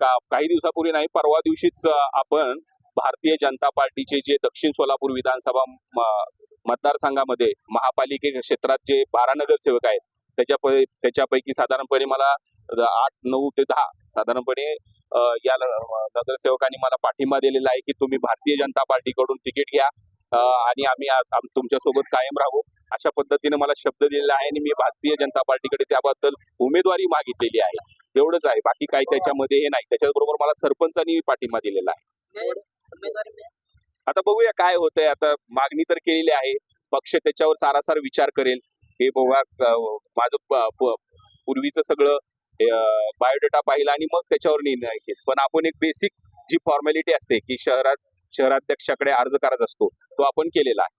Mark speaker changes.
Speaker 1: का काही दिवसापूर्वी नाही परवा दिवशीच आपण भारतीय जनता पार्टीचे जे दक्षिण सोलापूर विधानसभा म- मतदारसंघामध्ये महापालिके क्षेत्रात जे बारा नगरसेवक आहेत त्याच्या त्याच्यापैकी साधारणपणे मला आठ नऊ ते दहा साधारणपणे या नगरसेवकांनी मला पाठिंबा दिलेला आहे की तुम्ही भारतीय जनता पार्टीकडून तिकीट घ्या आणि आम्ही तुमच्यासोबत कायम राहू. अशा पद्धतीने मला शब्द दिलेला आहे आणि मी भारतीय जनता पार्टीकडे त्याबद्दल उमेदवारी मागितलेली आहे. एवढंच आहे. बाकी काही त्याच्यामध्ये हे नाही. त्याच्याबरोबर मला सरपंचांनी पाठिंबा दिलेला आहे. आता बघूया काय होतंय. आता मागणी तर केलेली आहे. पक्ष त्याच्यावर सारासार विचार करेल. हे बाबा माझं पूर्वीचं सगळं बायोडेटा पाहिला आणि मग त्याच्यावर निर्णय घेत. पण आपण एक बेसिक जी फॉर्मॅलिटी असते की शहरात शहराध्यक्षाकडे अर्ज करायचा असतो तो आपण केलेला आहे.